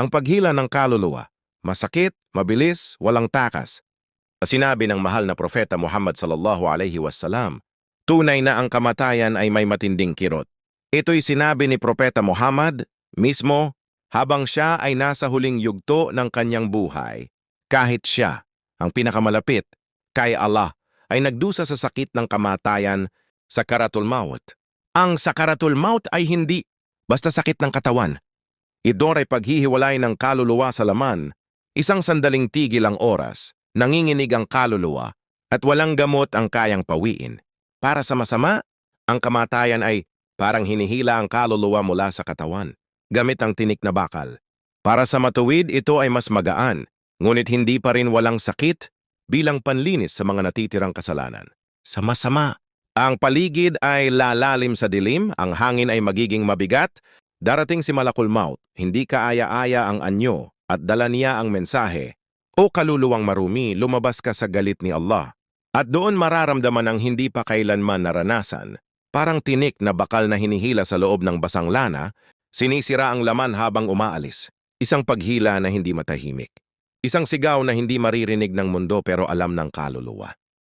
Ang paghila ng kaluluwa, masakit, mabilis, walang takas. Sinabi ng mahal na propeta Muhammad sallallahu alaihi wasallam, tunay na ang kamatayan ay may matinding kirot. Ito'y sinabi ni propeta Muhammad mismo habang siya ay nasa huling yugto ng kanyang buhay. Kahit siya, ang pinakamalapit, kay Allah, ay nagdusa sa sakit ng kamatayan sa karatul maut. Ang sakaratul maut ay hindi basta sakit ng katawan. Ito ay paghihiwalay ng kaluluwa sa laman, isang sandaling tigil ang oras, nanginginig ang kaluluwa, at walang gamot ang kayang pawiin. Para sa masama, ang kamatayan ay parang hinihila ang kaluluwa mula sa katawan, gamit ang tinik na bakal. Para sa matuwid, ito ay mas magaan, ngunit hindi pa rin walang sakit bilang panlinis sa mga natitirang kasalanan. Sa masama, ang paligid ay lalalim sa dilim, ang hangin ay magiging mabigat, darating si Malakul Maut, hindi kaaya-aya ang anyo at dala niya ang mensahe. O kaluluwang marumi, lumabas ka sa galit ni Allah. At doon mararamdaman ang hindi pa kailanman naranasan. Parang tinik na bakal na hinihila sa loob ng basang lana, sinisira ang laman habang umaalis. Isang paghila na hindi matahimik. Isang sigaw na hindi maririnig ng mundo pero alam ng kaluluwa.